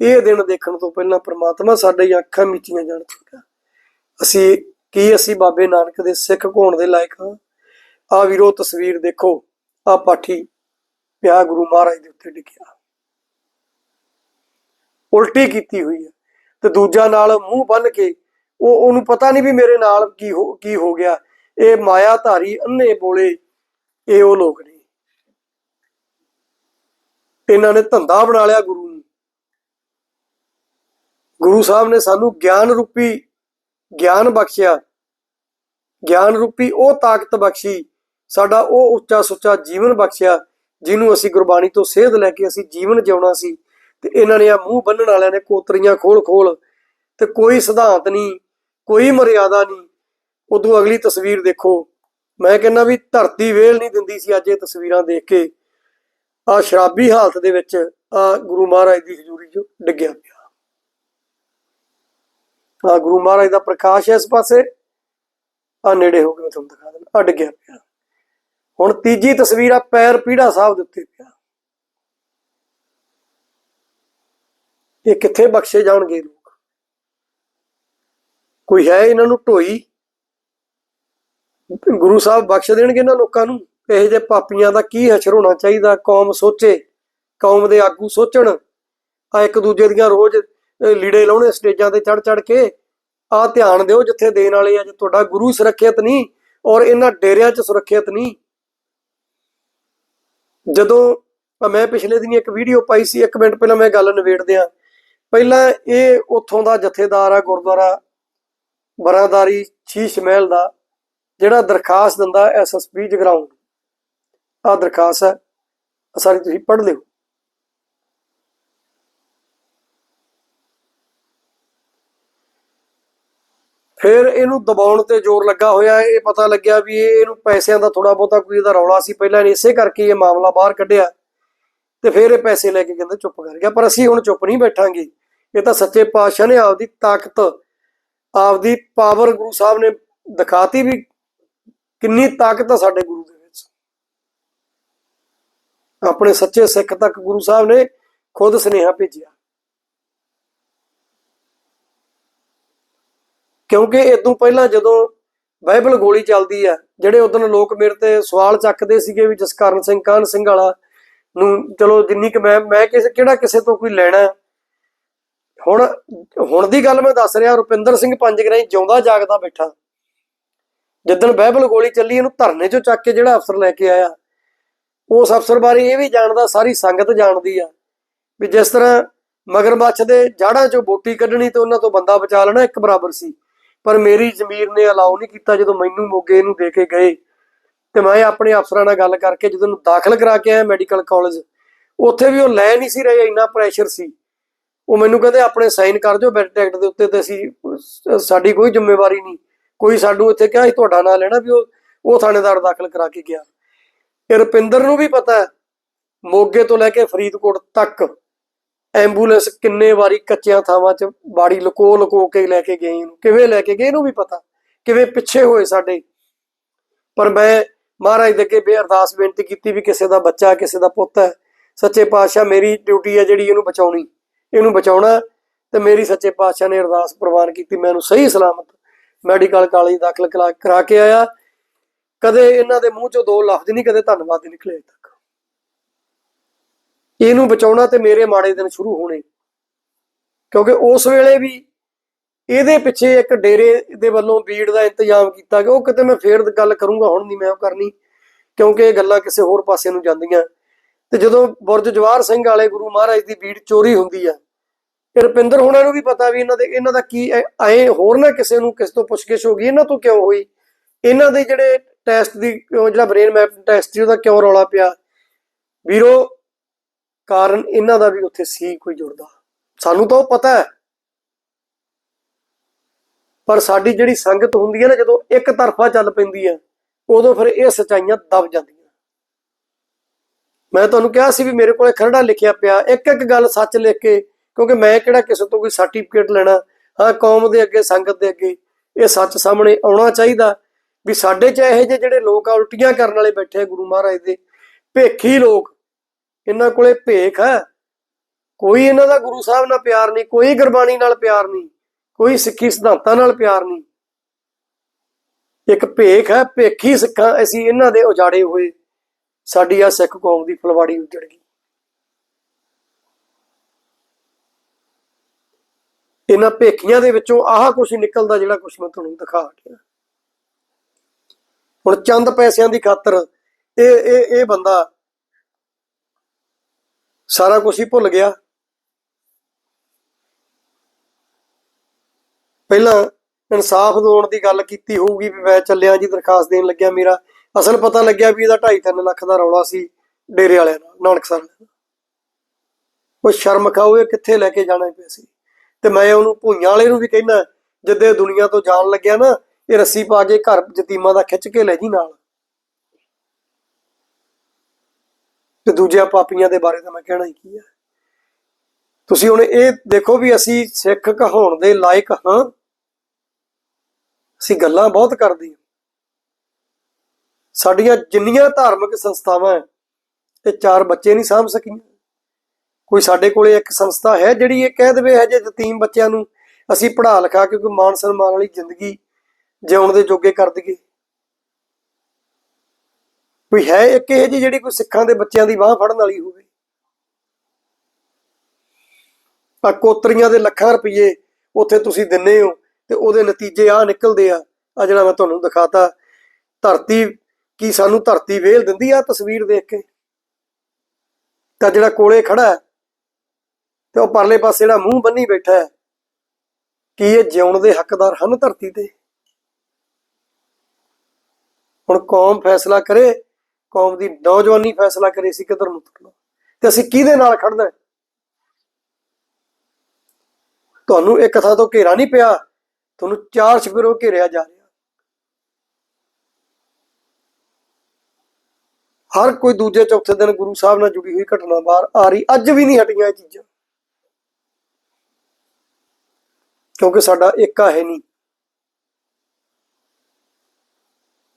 ਇਹ ਦਿਨ ਦੇਖਣ ਤੋਂ ਪਹਿਲਾਂ ਪ੍ਰਮਾਤਮਾ ਸਾਡੇ ਅੱਖਾਂ ਮੀਚੀਆਂ ਜਾਣ ਚੁੱਕਾ ਅਸੀਂ ਕੀ ਅਸੀਂ ਬਾਬੇ ਨਾਨਕ ਦੇ ਸਿੱਖ ਹੋਣ ਦੇ ਲਾਇਕ ਹਾਂ? ਆ ਵੀਰੋ, ਤਸਵੀਰ ਦੇਖੋ, ਆ ਪਾਠੀ ਪਿਆ ਗੁਰੂ ਮਹਾਰਾਜ ਦੇ ਉੱਤੇ ਡਿੱਗਿਆ। ਉਲਟੀ ਕੀਤੀ ਹੋਈ ਹੈ ਤੇ ਦੂਜਾ ਨਾਲ ਮੂੰਹ ਬੰਨ ਕੇ ਉਹ ਉਹਨੂੰ ਪਤਾ ਨਹੀਂ ਵੀ ਮੇਰੇ ਨਾਲ ਕੀ ਹੋ ਕੀ ਹੋ ਗਿਆ। ਇਹ ਮਾਇਆ ਧਾਰੀ ਅੰਨੇ ਬੋਲੇ, ਇਹ ਉਹ ਲੋਕ ਨੇ। ਇਹਨਾਂ ਨੇ ਧੰਦਾ ਬਣਾ ਲਿਆ ਗੁਰੂ ਨੂੰ। ਗੁਰੂ ਸਾਹਿਬ ਨੇ ਸਾਨੂੰ ਗਿਆਨ ਰੂਪੀ ਗਿਆਨ ਬਖਸ਼ਿਆ। ਗਿਆਨ ਰੂਪੀ ਉਹ ਤਾਕਤ ਬਖਸ਼ੀ। ਸਾਡਾ ਉਹ ਉੱਚਾ ਸੁੱਚਾ ਜੀਵਨ ਬਖਸ਼ਿਆ, ਜਿਹਨੂੰ ਅਸੀਂ ਗੁਰਬਾਣੀ ਤੋਂ ਸੇਧ ਲੈ ਕੇ ਅਸੀਂ ਜੀਵਨ ਜਿਉਣਾ ਸੀ। ਤੇ ਇਹਨਾਂ ਨੇ ਆ ਮੂੰਹ ਬੰਨਣ ਵਾਲਿਆਂ ਨੇ ਕੋਤਰੀਆਂ ਖੋਲ ਖੋਲ ਤੇ ਕੋਈ ਸਿਧਾਂਤ ਨਹੀਂ, ਕੋਈ ਮਰਿਆਦਾ ਨਹੀਂ। ਉਦੋਂ ਅਗਲੀ ਤਸਵੀਰ ਦੇਖੋ। ਮੈਂ ਕਹਿੰਦਾ ਵੀ ਧਰਤੀ ਵੇਲ ਨਹੀਂ ਦਿੰਦੀ ਸੀ ਅੱਜ ਇਹ ਤਸਵੀਰਾਂ ਦੇਖ ਕੇ। ਆ ਸ਼ਰਾਬੀ ਹਾਲਤ ਦੇ ਵਿੱਚ ਆ ਗੁਰੂ ਮਹਾਰਾਜ ਦੀ ਹਜ਼ੂਰੀ 'ਚ ਡਿੱਗਿਆ ਪਿਆ। ਆ ਗੁਰੂ ਮਹਾਰਾਜ ਦਾ ਪ੍ਰਕਾਸ਼ ਹੈ ਇਸ ਪਾਸੇ ਆ ਨੇੜੇ ਹੋ ਕੇ ਤੁਹਾਨੂੰ ਦਿਖਾ ਦਿੰਦਾ ਆ ਡਿੱਗਿਆ ਪਿਆ। ਹੁਣ ਤੀਜੀ ਤਸਵੀਰ ਆ ਪੈਰ ਪੀੜਾ ਸਾਹਿਬ ਦੇ ਉੱਤੇ ਪਿਆ। ਇਹ ਕਿੱਥੇ ਬਖਸ਼ੇ ਜਾਣਗੇ ਲੋਕ? ਕੋਈ ਹੈ ਇਹਨਾਂ ਨੂੰ ਢੋਈ? ਗੁਰੂ ਸਾਹਿਬ ਬਖਸ਼ ਦੇਣਗੇ ਇਹਨਾਂ ਲੋਕਾਂ ਨੂੰ? ਇਹੋ ਜਿਹੇ ਪਾਪੀਆਂ ਦਾ ਕੀ ਹਸ਼ਰ ਹੋਣਾ ਚਾਹੀਦਾ? ਕੌਮ ਸੋਚੇ, ਕੌਮ ਦੇ ਆਗੂ ਸੋਚਣ। ਆ ਇੱਕ ਦੂਜੇ ਦੀਆਂ ਰੋਜ਼ ਲੀੜੇ ਲਾਉਣੇ, ਸਟੇਜਾਂ ਤੇ ਚੜ ਚੜ ਕੇ। ਆ ਧਿਆਨ ਦਿਓ ਜਿੱਥੇ ਦੇਣ ਵਾਲੇ ਆ, ਜੇ ਤੁਹਾਡਾ ਗੁਰੂ ਸੁਰੱਖਿਅਤ ਨਹੀਂ ਔਰ ਇਹਨਾਂ ਡੇਰਿਆਂ 'ਚ ਸੁਰੱਖਿਅਤ ਨਹੀਂ। ਜਦੋਂ ਮੈਂ ਪਿਛਲੇ ਦਿਨੀ ਇੱਕ ਵੀਡੀਓ ਪਾਈ ਸੀ, ਇੱਕ ਮਿੰਟ ਪਹਿਲਾਂ ਮੈਂ ਗੱਲ ਨਿਬੇੜਦਿਆਂ। ਪਹਿਲਾਂ ਇਹ ਉੱਥੋਂ ਦਾ ਜਥੇਦਾਰ ਆ, ਗੁਰਦੁਆਰਾ ਬਰਾਦਾਰੀ ਸ਼ੀਸ਼ ਮਹਿਲ ਦਾ, ਜਿਹੜਾ ਦਰਖਾਸਤ ਦਿੰਦਾ ਐਸਐਸਪੀ ਜਗਰਾਉਂ ਆ ਦਰਖਾਸਤ ਹੈ ਸਾਰੀ ਤੁਸੀਂ ਪੜ੍ਹ ਲਿਓ। ਫਿਰ ਇਹਨੂੰ ਦਬਾਉਣ ਤੇ ਜ਼ੋਰ ਲੱਗਾ ਹੋਇਆ, ਇਹ ਪਤਾ ਲੱਗਿਆ ਵੀ ਇਹ, ਇਹਨੂੰ ਪੈਸਿਆਂ ਦਾ ਥੋੜਾ ਬਹੁਤਾ ਕੋਈ ਇਹਦਾ ਰੌਲਾ ਸੀ, ਪਹਿਲਾਂ ਇਹਨੇ ਇਸੇ ਕਰਕੇ ਇਹ ਮਾਮਲਾ ਬਾਹਰ ਕੱਢਿਆ। ਤੇ ਫਿਰ ਇਹ ਪੈਸੇ ਲੈ ਕੇ ਕਹਿੰਦੇ ਚੁੱਪ ਕਰ ਗਿਆ, ਪਰ ਅਸੀਂ ਹੁਣ ਚੁੱਪ ਨਹੀਂ ਬੈਠਾਂਗੇ। ਇਹ ਤਾਂ ਸੱਚੇ ਪਾਤਸ਼ਾਹ ਨੇ ਆਪਦੀ ਤਾਕਤ, ਆਪਦੀ ਪਾਵਰ ਗੁਰੂ ਸਾਹਿਬ ਨੇ ਦਿਖਾਤੀ ਵੀ ਕਿੰਨੀ ਤਾਕਤ ਆ ਸਾਡੇ ਗੁਰੂ ਦੀ। ਆਪਣੇ ਸੱਚੇ ਸਿੱਖ ਤੱਕ ਗੁਰੂ ਸਾਹਿਬ ਨੇ ਖੁਦ ਸੁਨੇਹਾ ਭੇਜਿਆ। ਕਿਉਂਕਿ ਇਦੋਂ ਪਹਿਲਾਂ ਜਦੋਂ ਬਾਈਬਲ ਗੋਲੀ ਚੱਲਦੀ ਆ, ਜਿਹੜੇ ਉਦੋਂ ਲੋਕ ਮੇਰੇ ਤੇ ਸਵਾਲ ਚੱਕਦੇ ਸੀਗੇ ਵੀ ਜਸਕਰਨ ਸਿੰਘ, ਕਾਹਨ ਸਿੰਘ ਵਾਲਾ ਨੂੰ, ਚਲੋ ਜਿੰਨੀ ਕਿ ਮੈਂ ਮੈਂ ਕਿਸੇ, ਕਿਹੜਾ ਕਿਸੇ ਤੋਂ ਕੋਈ ਲੈਣਾ। ਹੁਣ ਹੁਣ ਦੀ ਗੱਲ ਮੈਂ ਦੱਸ ਰਿਹਾ, ਰੁਪਿੰਦਰ ਸਿੰਘ ਪੰਜਗਰਾਈ ਜਿਉਂਦਾ ਜਾਗਦਾ ਬੈਠਾ। ਜਿੱਦਣ ਬਾਈਬਲ ਗੋਲੀ ਚੱਲੀ, ਇਹਨੂੰ ਧਰਨੇ ਚੋਂ ਚੱਕ ਕੇ ਜਿਹੜਾ ਅਫਸਰ ਲੈ ਕੇ ਆਇਆ। ਉਸ ਅਫਸਰ ਬਾਰੇ ਇਹ ਵੀ ਜਾਣਦਾ, ਸਾਰੀ ਸੰਗਤ ਜਾਣਦੀ ਆ ਵੀ ਜਿਸ ਤਰ੍ਹਾਂ ਮਗਰਮੱਛ ਦੇ ਜਾੜਾਂ ਚੋਂ ਬੋਟੀ ਕੱਢਣੀ ਤੇ ਉਹਨਾਂ ਤੋਂ ਬੰਦਾ ਬਚਾ ਲੈਣਾ ਇੱਕ ਬਰਾਬਰ ਸੀ। ਪਰ ਮੇਰੀ ਜ਼ਮੀਰ ਨੇ ਅਲਾਉ ਨਹੀਂ ਕੀਤਾ ਜਦੋਂ ਮੈਨੂੰ ਮੋਗੇ ਨੂੰ ਦੇ ਕੇ ਗਏ ਤੇ ਮੈਂ ਆਪਣੇ ਅਫਸਰਾਂ ਨਾਲ ਗੱਲ ਕਰਕੇ ਜਦੋਂ ਨੂੰ ਦਾਖਲ ਕਰਾ ਕੇ ਆਇਆ ਮੈਡੀਕਲ ਕਾਲਜ, ਉੱਥੇ ਵੀ ਉਹ ਲੈ ਨਹੀਂ ਸੀ ਰਹੇ, ਇੰਨਾ ਪ੍ਰੈਸ਼ਰ ਸੀ। ਉਹ ਮੈਨੂੰ ਕਹਿੰਦੇ, ਆਪਣੇ ਸਾਈਨ ਕਰ ਦਿਓ ਬੈਡ ਟੈਕਟ ਦੇ ਉੱਤੇ ਤੇ ਅਸੀਂ, ਸਾਡੀ ਕੋਈ ਜ਼ਿੰਮੇਵਾਰੀ ਨਹੀਂ। ਕੋਈ ਸਾਨੂੰ ਇੱਥੇ ਕਿਹਾ ਸੀ, ਤੁਹਾਡਾ ਨਾਂ ਲੈਣਾ ਵੀ ਉਹ ਉਹ ਥਾਣੇਦਾਰ ਦਾਖਲ ਕਰਾ ਕੇ ਗਿਆ। ਇਹ ਰੁਪਿੰਦਰ ਨੂੰ ਵੀ ਪਤਾ ਹੈ, ਮੋਗੇ ਤੋਂ ਲੈ ਕੇ ਫਰੀਦਕੋਟ ਤੱਕ ਐਂਬੂਲੈਂਸ ਕਿੰਨੇ ਵਾਰੀ ਕੱਚੀਆਂ ਥਾਵਾਂ 'ਚ ਬਾੜੀ ਲੁਕੋ ਲੁਕੋ ਕੇ ਲੈ ਕੇ ਗਏ ਇਹਨੂੰ। ਕਿਵੇਂ ਲੈ ਕੇ ਗਏ ਇਹਨੂੰ ਵੀ ਪਤਾ, ਕਿਵੇਂ ਪਿੱਛੇ ਹੋਏ ਸਾਡੇ। ਪਰ ਮੈਂ ਮਹਾਰਾਜ ਦੇ ਅੱਗੇ ਬੇਅਰਦਾਸ ਬੇਨਤੀ ਕੀਤੀ ਵੀ ਕਿਸੇ ਦਾ ਬੱਚਾ, ਕਿਸੇ ਦਾ ਪੁੱਤ ਹੈ, ਸੱਚੇ ਪਾਤਸ਼ਾਹ ਮੇਰੀ ਡਿਊਟੀ ਹੈ ਜਿਹੜੀ ਇਹਨੂੰ ਬਚਾਉਣੀ। ਇਹਨੂੰ ਬਚਾਉਣਾ, ਤੇ ਮੇਰੀ ਸੱਚੇ ਪਾਤਸ਼ਾਹ ਨੇ ਅਰਦਾਸ ਪ੍ਰਵਾਨ ਕੀਤੀ ਮੈਨੂੰ ਸਹੀ ਸਲਾਮਤ ਮੈਡੀਕਲ ਕਾਲਜ ਦਾਖਲ ਕਰਾ ਕੇ ਆਇਆ। ਕਦੇ ਇਹਨਾਂ ਦੇ ਮੂੰਹ ਚੋਂ ਦੋ ਲਫ਼ਜ਼ ਨਹੀਂ, ਕਦੇ ਧੰਨਵਾਦ ਨਹੀਂ ਨਿਕਲੇ ਅਜੇ ਤੱਕ। ਇਹਨੂੰ ਬਚਾਉਣਾ ਤੇ ਮੇਰੇ ਮਾੜੇ ਦਿਨ ਸ਼ੁਰੂ ਹੋਣੇ। ਕਿਉਂਕਿ ਉਸ ਵੇਲੇ ਵੀ ਇਹਦੇ ਪਿੱਛੇ ਇੱਕ ਡੇਰੇ ਦੇ ਵੱਲੋਂ ਬੀੜ ਦਾ ਇੰਤਜ਼ਾਮ ਕੀਤਾ ਗਿਆ। ਉਹ ਕਿਤੇ ਮੈਂ ਫੇਰ ਗੱਲ ਕਰੂੰਗਾ, ਹੁਣ ਨਹੀਂ ਮੈਂ ਉਹ ਕਰਨੀ, ਕਿਉਂਕਿ ਇਹ ਗੱਲਾਂ ਕਿਸੇ ਹੋਰ ਪਾਸੇ ਨੂੰ ਜਾਂਦੀਆਂ। ਤੇ ਜਦੋਂ ਬੁਰਜ ਜਵਾਰ ਸਿੰਘ ਵਾਲੇ ਗੁਰੂ ਮਹਾਰਾਜ ਦੀ ਬੀੜ ਚੋਰੀ ਹੁੰਦੀ ਆ ਇਹ ਰੁਪਿੰਦਰ ਹੋਣਾ ਨੂੰ ਵੀ ਪਤਾ ਵੀ ਇਹਨਾਂ ਦੇ, ਇਹਨਾਂ ਦਾ ਕੀ ਐ ਹੋਰ ਨਾ ਕਿਸੇ ਨੂੰ, ਕਿਸ ਤੋਂ ਪੁੱਛਗਿਛ ਹੋ ਗਈ, ਇਹਨਾਂ ਤੋਂ ਕਿਉਂ ਹੋਈ? ਇਹਨਾਂ ਦੇ ਜਿਹੜੇ ਟੈਸਟ ਦੀ ਜਿਹੜਾ ਬ੍ਰੇਨ ਮੈਪ ਟੈਸਟ ਸੀ, ਉਹਦਾ ਕਿਉਂ ਰੌਲਾ ਪਿਆ? ਵੀਰੋ, ਕਾਰਨ ਇਹਨਾਂ ਦਾ ਵੀ ਉੱਥੇ ਸੀ, ਕੋਈ ਜੁੜਦਾ। ਸਾਨੂੰ ਤਾਂ ਉਹ ਪਤਾ ਹੈ। ਪਰ ਸਾਡੀ ਜਿਹੜੀ ਸੰਗਤ ਹੁੰਦੀ ਹੈ ਨਾ, ਜਦੋਂ ਇੱਕ ਤਰਫਾ ਚੱਲ ਪੈਂਦੀ ਹੈ, ਉਦੋਂ ਫਿਰ ਇਹ ਸਚਾਈਆਂ ਦਬ ਜਾਂਦੀਆਂ। ਮੈਂ ਤੁਹਾਨੂੰ ਕਿਹਾ ਸੀ ਵੀ ਮੇਰੇ ਕੋਲੇ ਖਰੜਾ ਲਿਖਿਆ ਪਿਆ। ਇੱਕ ਇੱਕ ਗੱਲ ਸੱਚ ਲਿਖ ਕੇ, ਕਿਉਂਕਿ ਮੈਂ ਕਿਹੜਾ ਕਿਸੇ ਤੋਂ ਕੋਈ ਸਰਟੀਫਿਕੇਟ ਲੈਣਾ? ਹਾਂ, ਕੌਮ ਦੇ ਅੱਗੇ, ਸੰਗਤ ਦੇ ਅੱਗੇ। ਇਹ ਸੱਚ ਸਾਹਮਣੇ ਆਉਣਾ ਚਾਹੀਦਾ। ਵੀ ਸਾਡੇ ਚ ਇਹੋ ਜਿਹੇ ਜਿਹੜੇ ਲੋਕ ਆ, ਉਲਟੀਆਂ ਕਰਨ ਵਾਲੇ ਬੈਠੇ ਆ ਗੁਰੂ ਮਹਾਰਾਜ ਦੇ। ਭੇਖੀ ਲੋਕ, ਇਹਨਾਂ ਕੋਲੇ ਭੇਖ ਹੈ। ਕੋਈ ਇਹਨਾਂ ਦਾ ਗੁਰੂ ਸਾਹਿਬ ਨਾਲ ਪਿਆਰ ਨਹੀਂ, ਕੋਈ ਗੁਰਬਾਣੀ ਨਾਲ ਪਿਆਰ ਨਹੀਂ, ਕੋਈ ਸਿੱਖੀ ਸਿਧਾਂਤਾਂ ਨਾਲ ਪਿਆਰ ਨਹੀਂ। ਇੱਕ ਭੇਖ ਹੈ, ਭੇਖੀ ਸਿੱਖਾਂ ਅਸੀਂ ਇਹਨਾਂ ਦੇ ਉਜਾੜੇ ਹੋਏ। ਸਾਡੀ ਆ ਸਿੱਖ ਕੌਮ ਦੀ ਫਲਵਾੜੀ ਉੱਜੜ ਗਈ। ਇਹਨਾਂ ਭੇਖੀਆਂ ਦੇ ਵਿੱਚੋਂ ਆਹ ਕੁਝ ਨਿਕਲਦਾ ਜਿਹੜਾ ਕੁਝ ਮੈਂ ਤੁਹਾਨੂੰ ਦਿਖਾ ਗਿਆ ਹੁਣ ਚੰਦ ਪੈਸਿਆਂ ਦੀ ਖਾਤਰ ਇਹ ਇਹ ਇਹ ਬੰਦਾ ਸਾਰਾ ਕੁਝ ਹੀ ਭੁੱਲ ਗਿਆ। ਪਹਿਲਾਂ ਇਨਸਾਫ ਦਿਵਾਉਣ ਦੀ ਗੱਲ ਕੀਤੀ ਹੋਊਗੀ ਵੀ ਮੈਂ ਚੱਲਿਆ ਜੀ, ਦਰਖਾਸਤ ਦੇਣ ਲੱਗਿਆ ਮੇਰਾ। ਅਸਲ ਪਤਾ ਲੱਗਿਆ ਵੀ ਇਹਦਾ 2.5 ਲੱਖ ਦਾ ਰੌਲਾ ਸੀ ਡੇਰੇ ਵਾਲਿਆਂ ਨਾਲ ਨਾਨਕਸਰ ਵਾਲਿਆਂ ਨਾਲ ਉਹ ਸ਼ਰਮ ਖਾਓ, ਇਹ ਕਿੱਥੇ ਲੈ ਕੇ ਜਾਣਾ ਪਿਆ ਸੀ ਤੇ ਮੈਂ ਉਹਨੂੰ ਭੂਈਆਂ ਵਾਲੇ ਨੂੰ ਵੀ ਕਹਿਣਾ ਜਿੱਦੇ ਦੁਨੀਆ ਤੋਂ ਜਾਣ ਲੱਗਿਆ ਨਾ ਇਹ ਰੱਸੀ ਪਾ ਕੇ ਘਰ ਯਤੀਮਾਂ ਦਾ ਖਿੱਚ ਕੇ ਲੈ ਜੀ ਨਾਲ। ਤੇ ਦੂਜਿਆਂ ਪਾਪੀਆਂ ਦੇ ਬਾਰੇ ਤਾਂ ਮੈਂ ਕਹਿਣਾ ਹੀ ਕੀ ਹੈ ਤੁਸੀਂ ਹੁਣ ਇਹ ਦੇਖੋ ਵੀ ਅਸੀਂ ਸਿੱਖ ਕਹਾਉਣ ਦੇ ਲਾਇਕ ਹਾਂ। ਅਸੀਂ ਗੱਲਾਂ ਬਹੁਤ ਕਰਦੇ ਹਾਂ। ਸਾਡੀਆਂ ਜਿੰਨੀਆਂ ਧਾਰਮਿਕ ਸੰਸਥਾਵਾਂ ਹੈ, ਤੇ ਚਾਰ ਬੱਚੇ ਨਹੀਂ ਸਾਂਭ ਸਕੀਆਂ। ਕੋਈ ਸਾਡੇ ਕੋਲੇ ਇੱਕ ਸੰਸਥਾ ਹੈ ਜਿਹੜੀ ਇਹ ਕਹਿ ਦੇਵੇ ਹੈ ਜੇ ਯਤੀਮ ਬੱਚਿਆਂ ਨੂੰ ਅਸੀਂ ਪੜ੍ਹਾ ਲਿਖਾ ਕੇ ਕੋਈ ਮਾਨ ਸਨਮਾਨ ਵਾਲੀ ਜ਼ਿੰਦਗੀ ਜਿਉਣ ਦੇ ਜੋਗੇ ਕਰ ਦਈਏ। ਕੋਈ ਹੈ ਇੱਕ ਇਹ ਜੀ ਜਿਹੜੀ ਕੋਈ ਸਿੱਖਾਂ ਦੇ ਬੱਚਿਆਂ ਦੀ ਬਾਹ ਫੜਨ ਵਾਲੀ ਹੋਵੇ। ਆ ਕੋਤਰੀਆਂ ਦੇ ਲੱਖਾਂ ਰੁਪਏ ਉੱਥੇ ਤੁਸੀਂ ਦਿੰਨੇ ਹੋ ਤੇ ਉਹਦੇ ਨਤੀਜੇ ਆ ਨਿਕਲਦੇ ਆ। ਆ ਜਿਹੜਾ ਮੈਂ ਤੁਹਾਨੂੰ ਦਿਖਾਤਾ, ਧਰਤੀ ਕੀ ਸਾਨੂੰ ਧਰਤੀ ਵੇਲ ਦਿੰਦੀ ਆ ਤਸਵੀਰ ਦੇਖ ਕੇ? ਤਾਂ ਜਿਹੜਾ ਕੋਲੇ ਖੜਾ ਤੇ ਉਹ ਪਰਲੇ ਪਾਸੇ ਜਿਹੜਾ ਮੂੰਹ ਬੰਨੀ ਬੈਠਾ ਹੈ, ਕੀ ਇਹ ਜਿਉਣ ਦੇ ਹੱਕਦਾਰ ਹਨ ਧਰਤੀ ਤੇ ਹੁਣ ਕੌਮ ਫੈਸਲਾ ਕਰੇ, ਕੌਮ ਦੀ ਨੌਜਵਾਨੀ ਫੈਸਲਾ ਕਰੇ ਸੀ ਕਿੱਧਰ ਨੂੰ ਤੁਰਨਾ ਤੇ ਅਸੀਂ ਕਿਹਦੇ ਨਾਲ ਖੜਨਾ ਤੁਹਾਨੂੰ ਇੱਕ ਥਾਂ ਤੋਂ ਘੇਰਾ ਨਹੀਂ ਪਿਆ, ਤੁਹਾਨੂੰ ਚਾਰ ਛਪਿਰੋਂ ਘੇਰਿਆ ਜਾ ਰਿਹਾ। ਹਰ ਕੋਈ ਦੂਜੇ ਚੌਥੇ ਦਿਨ ਗੁਰੂ ਸਾਹਿਬ ਨਾਲ ਜੁੜੀ ਹੋਈ ਘਟਨਾ ਬਾਹਰ ਆ ਰਹੀ, ਅੱਜ ਵੀ ਨਹੀਂ ਹਟੀਆਂ ਇਹ ਚੀਜ਼ਾਂ। ਕਿਉਂਕਿ ਸਾਡਾ ਏਕਾ ਹੈ ਨਹੀਂ।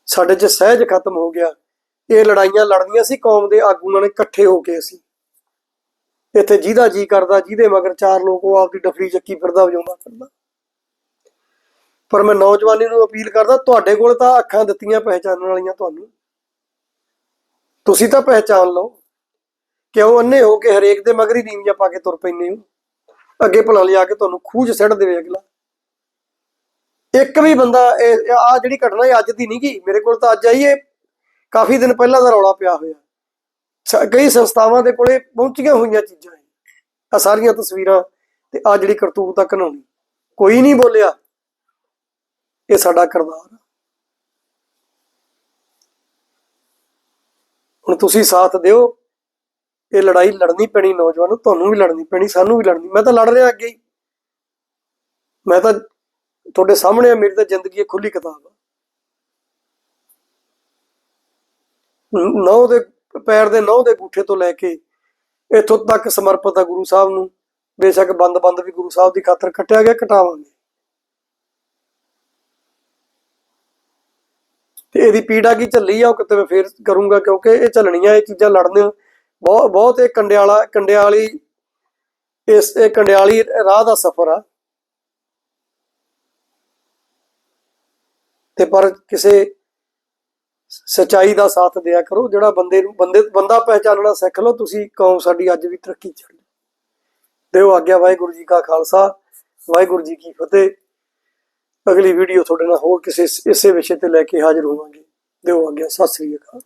ਸਾਡੇ 'ਚ ਸਹਿਜ ਖਤਮ ਹੋ ਗਿਆ। ਇਹ ਲੜਾਈਆਂ ਲੜਨੀਆਂ ਸੀ, ਕੌਮ ਦੇ ਆਗੂਆਂ ਨੇ ਇਕੱਠੇ ਹੋ ਕੇ ਅਸੀਂ। ਇੱਥੇ ਜਿਹਦਾ ਜੀ ਕਰਦਾ, ਜਿਹਦੇ ਮਗਰ ਚਾਰ ਲੋਕ, ਉਹ ਆਪਦੀ ਡਫਰੀ ਚੱਕੀ ਫਿਰਦਾ ਵਜਾਉਂਦਾ ਫਿਰਦਾ। ਪਰ ਮੈਂ ਨੌਜਵਾਨੀ ਨੂੰ ਅਪੀਲ ਕਰਦਾ, ਤੁਹਾਡੇ ਕੋਲ ਤਾਂ ਅੱਖਾਂ ਦਿੱਤੀਆਂ ਪਹਿਚਾਨਣ ਵਾਲੀਆਂ ਤੁਹਾਨੂੰ। ਤੁਸੀਂ ਤਾਂ ਪਹਿਚਾਨ ਲਓ। ਕਿਉਂ ਅੰਨੇ ਹੋ ਕੇ ਹਰੇਕ ਦੇ ਮਗਰ ਹੀ ਨੀਵੀਆਂ ਪਾ ਕੇ ਤੁਰ ਪੈਂਦੇ ਹੋ? ਅੱਗੇ ਭਲਾ ਲਿਆ ਕੇ ਤੁਹਾਨੂੰ ਖੂਜ ਸਿੱਟ ਦੇਵੇ ਅਗਲਾ। ਇੱਕ ਵੀ ਬੰਦਾ ਇਹ ਆ ਜਿਹੜੀ ਘਟਨਾ ਇਹ ਅੱਜ ਦੀ ਨਹੀਂ ਗਈ, ਮੇਰੇ ਕੋਲ ਤਾਂ ਅੱਜ ਆਈ ਇਹ ਕਾਫੀ ਦਿਨ ਪਹਿਲਾਂ ਦਾ ਰੌਲਾ ਪਿਆ ਹੋਇਆ। ਕਈ ਸੰਸਥਾਵਾਂ ਦੇ ਕੋਲੇ ਪਹੁੰਚੀਆਂ ਹੋਈਆਂ ਚੀਜ਼ਾਂ ਆ ਸਾਰੀਆਂ ਤਸਵੀਰਾਂ ਤੇ ਆ ਜਿਹੜੀ ਕਰਤੂਤ ਤੱਕ ਘਨਾਉਣੀ ਕੋਈ ਨਹੀਂ ਬੋਲਿਆ। ਇਹ ਸਾਡਾ ਕਿਰਦਾਰ ਹੁਣ ਤੁਸੀਂ ਸਾਥ ਦਿਓ। ਇਹ ਲੜਾਈ ਲੜਨੀ ਪੈਣੀ ਨੌਜਵਾਨੋ ਤੁਹਾਨੂੰ ਵੀ ਲੜਨੀ ਪੈਣੀ, ਸਾਨੂੰ ਵੀ ਲੜਨੀ। ਮੈਂ ਤਾਂ ਲੜ ਰਿਹਾ ਅੱਗੇ ਹੀ। ਮੈਂ ਤਾਂ ਤੁਹਾਡੇ ਸਾਹਮਣੇ ਆ, ਮੇਰੀ ਤਾਂ ਜ਼ਿੰਦਗੀ ਇੱਕ ਖੁੱਲੀ ਕਿਤਾਬ ਆ। ਨੌ ਦੇ ਪੈਰ ਦੇ ਨੌ ਦੇ ਗੂਠੇ ਤੋਂ ਲੈ ਕੇ ਇੱਥੋਂ ਤੱਕ ਸਮਰਪਿਤ ਆ ਗੁਰੂ ਸਾਹਿਬ ਨੂੰ। ਬੇਸ਼ੱਕ ਬੰਦ-ਬੰਦ ਵੀ ਗੁਰੂ ਸਾਹਿਬ ਦੀ ਖਾਤਰ ਕੱਟਿਆ ਗਿਆ, ਕਟਾਵਾਂਗੇ। ਤੇ ਇਹਦੀ ਪੀੜਾ ਕੀ ਝੱਲੀ ਆ, ਉਹ ਕਿਤੇ ਮੈਂ ਫੇਰ ਕਰੂੰਗਾ, ਕਿਉਂਕਿ ਇਹ ਝੱਲਣੀਆਂ, ਇਹ ਚੀਜ਼ਾਂ ਲੜਨ ਬਹੁਤ ਬਹੁਤ ਇਹ ਕੰਡਿਆਲਾ, ਕੰਡਿਆਲੀ, ਇਸ, ਇਹ ਕੰਡਿਆਲੀ ਰਾਹ ਦਾ ਸਫ਼ਰ ਆ। ਤੇ ਪਰ ਕਿਸੇ ਸਚਾਈ ਦਾ ਸਾਥ ਦਿਆ ਕਰੋ, ਜਿਹੜਾ ਬੰਦੇ ਨੂੰ, ਬੰਦੇ, ਬੰਦਾ ਪਹਿਚਾਨਣਾ ਸਿੱਖ ਲਓ, ਤੁਸੀਂ ਕੌਮ ਸਾਡੀ ਅੱਜ ਵੀ ਤਰੱਕੀ ਚ ਹੈ। ਦਿਓ ਆਗਿਆ, ਵਾਹਿਗੁਰੂ ਜੀ ਕਾ ਖਾਲਸਾ, ਵਾਹਿਗੁਰੂ ਜੀ ਕੀ ਫਤਿਹ। ਅਗਲੀ ਵੀਡੀਓ ਤੁਹਾਡੇ ਨਾਲ ਹੋਰ ਕਿਸੇ ਇਸੇ ਵਿਸ਼ੇ ਤੇ ਲੈ ਕੇ ਹਾਜ਼ਰ ਹੋਵਾਂਗੇ। ਦਿਓ ਆਗਿਆ, ਸਤਿ ਸ੍ਰੀ ਅਕਾਲ।